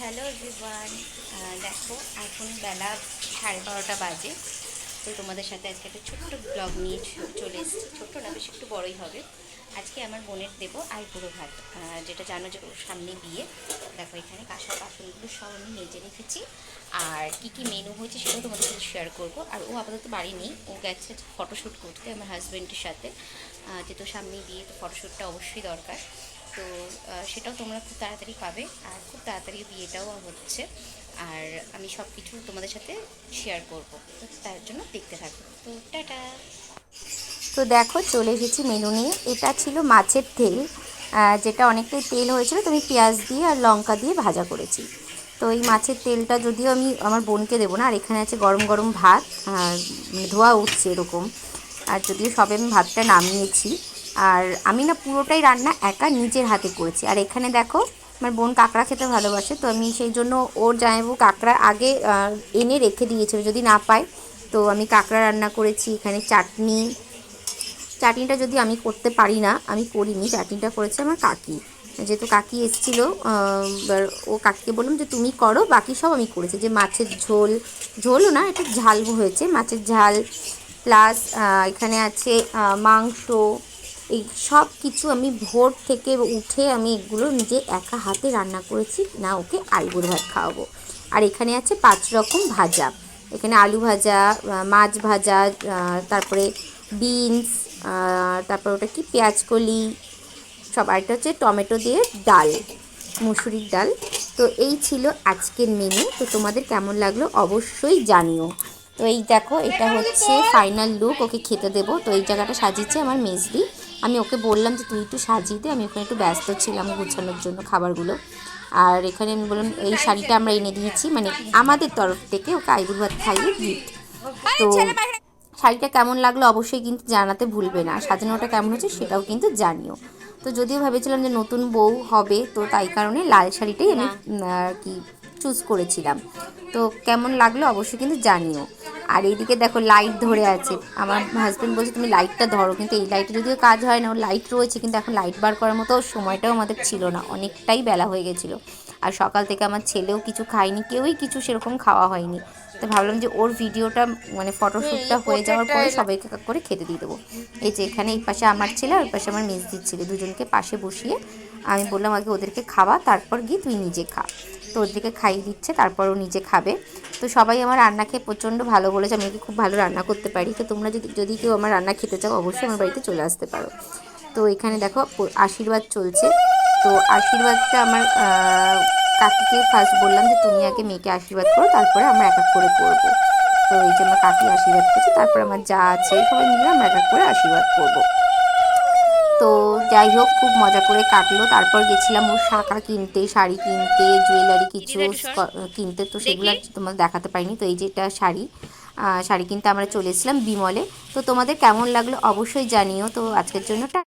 Hello everyone দেখো এখন বেলা সাড়ে বারোটা বাজে। তো তোমাদের সাথে আজকে একটা ছোট্ট ব্লগ নিয়ে চলে এসেছি। ছোট্ট না, বেশ একটু বড়ই হবে। আজকে আমার বোনের দেবো আইপুরো ভাত যেটা জানো যে সামনে বিয়ে। দেখো এখানে কাঁসা বাসনগুলো সব আমি মেজে রেখেছি। আর কি কি মেনু হয়েছে সেটাও তোমাদের সাথে শেয়ার করব। আর ও আপাতত বাড়ি নেই, ও গেছে ফটোশ্যুট করতে আমার হাজব্যান্ডের সাথে। যেহেতু সামনে বিয়ে, তো ফটোশ্যুটটা অবশ্যই দরকার। তো সেটাও তোমরা খুব তাড়াতাড়ি পাবে আর খুব তাড়াতাড়ি বিয়েটাও হচ্ছে আর আমি সব কিছু তোমাদের সাথে শেয়ার করব। তো তার জন্য দেখতে থাকো। তো টাটা। তো দেখো, চলে এসেছি মেনু নিয়ে। এটা ছিল মাছের তেল যেটা অনেকটাই তেল হয়েছিল। তো আমি পেঁয়াজ দিয়ে আর লঙ্কা দিয়ে ভাজা করেছি। তো এই মাছের তেলটা যদিও আমি আমার বোনকে দেবো না, আর এখানে আছে গরম গরম ভাত মানে ধোয়া উঠছে এরকম। আর যদিও সবে আমি ভাতটা নামিয়েছি আর আমি না পুরোটাই রান্না একা নিজের হাতে করেছি। আর এখানে দেখো, আমার বোন কাঁকড়া খেতে ভালোবাসে, তো আমি সেই জন্য ওর জামাইবু কাঁকড়া আগে এনে রেখে দিয়েছিল, যদি না পায়। তো আমি কাঁকড়া রান্না করেছি, এখানে চাটনি। চাটনিটা যদি আমি করতে পারি না, আমি করিনি, চাটনিটা করেছে আমার কাকি। যেহেতু কাকি এসেছিল ও কাকিকে বললাম যে, তুমি করো, বাকি সব আমি করেছি। যে মাছের ঝোল, ঝোলও না, এটা ঝাল হয়েছে, মাছের ঝাল। প্লাস এখানে আছে মাংস। এই সব কিছু আমি ভোর থেকে উঠে আমি এগুলো নিজে একা হাতে রান্না করেছি, না ওকে আলুর ভাত খাওয়াবো। আর এখানে আছে পাঁচ রকম ভাজা। এখানে আলু ভাজা মাছ ভাজা তারপরে বিনস তারপর ওটা কি পেঁয়াজকলি সব আরেকটা হচ্ছে টমেটো দিয়ে ডাল, মুসুরির ডাল। তো এই ছিল আজকের মেনু তো তোমাদের কেমন লাগল অবশ্যই জানিও। তো এই দেখো, এটা হচ্ছে ফাইনাল লুক ওকে খেতে দেবো। তো এই জায়গাটা সাজিয়েছে আমার মেজদি। আমি ওকে বললাম যে তুই একটু সাজিয়ে দে আমি ওখানে একটু ব্যস্ত ছিলাম গুছানোর জন্য খাবারগুলো। আর এখানে আমি বললাম এই শাড়িটা আমরা এনে দিয়েছি মানে আমাদের তরফ থেকে ওকে আইবুর ভাত খাইয়ে গিফট তো শাড়িটা কেমন লাগল অবশ্যই কিন্তু জানাতে ভুলবে না। সাজানোটা কেমন হচ্ছে সেটাও কিন্তু জানিও। তো যদিও ভেবেছিলাম যে নতুন বউ হবে তো তাই কারণে লাল শাড়িটাই আমি আর কি চুজ করেছিলাম। তো কেমন লাগল অবশ্যই কিন্তু জানিও। আর এইদিকে দেখো লাইট ধরে আছে। আমার হাজব্যান্ড বলছে তুমি লাইটটা ধরো। কিন্তু এই লাইটে যদিও কাজ হয় না ওর লাইট রয়েছে কিন্তু এখন লাইট বার করার মতো সময়টাও আমাদের ছিল না। অনেকটাই বেলা হয়ে গেছিল। আর সকাল থেকে আমার ছেলেও কিছু খায়নি কেউই কিছু সেরকম খাওয়া হয়নি। তো ভাবলাম যে ওর ভিডিওটা মানে ফটোশ্যুটটা হয়ে যাওয়ার পরে সবাইকে করে খেতে দিয়ে দেবো। এই যে এখানে এই পাশে আমার ছেলে আর পাশে আমার মেজদির ছেলে দুজনকে পাশে বসিয়ে আমি বললাম আগে ওদেরকে খাওয়া তারপর গিয়ে তুই নিজে খা। তো ওদেরকে খাইয়ে দিচ্ছে তারপর ও নিজে খাবে। তো সবাই আমার রান্না খেয়ে প্রচণ্ড ভালো বলেছে আমি খুব ভালো রান্না করতে পারি। তো তোমরা যদি যদি কেউ আমার রান্না খেতে চাও অবশ্যই আমার বাড়িতে চলে আসতে পারো। তো এখানে দেখো আশীর্বাদ চলছে। তো আশীর্বাদটা আমার কাকিকে ফার্স্ট বললাম যে তুমি আগে মেয়েকে আশীর্বাদ করো তারপরে আমরা এক এক করে করব। তো এই যে আমার কাকি আশীর্বাদ করছে তারপরে আমার যা আছে সবাই মিলে আমরা এক এক করে আশীর্বাদ করব। তো যাই হোক খুব মজা করে কাটলো। তারপর গেছিলাম ওর শাঁখা কিনতে শাড়ি কিনতে জুয়েলারি কিছু কিনতে। তো সেগুলো তোমার দেখাতে পারিনি। তো এই যে এটা শাড়ি শাড়ি কিনতে আমরা চলে এসেছিলাম বিমলে। তো তোমাদের কেমন লাগল অবশ্যই জানিও। তো আজকের জন্য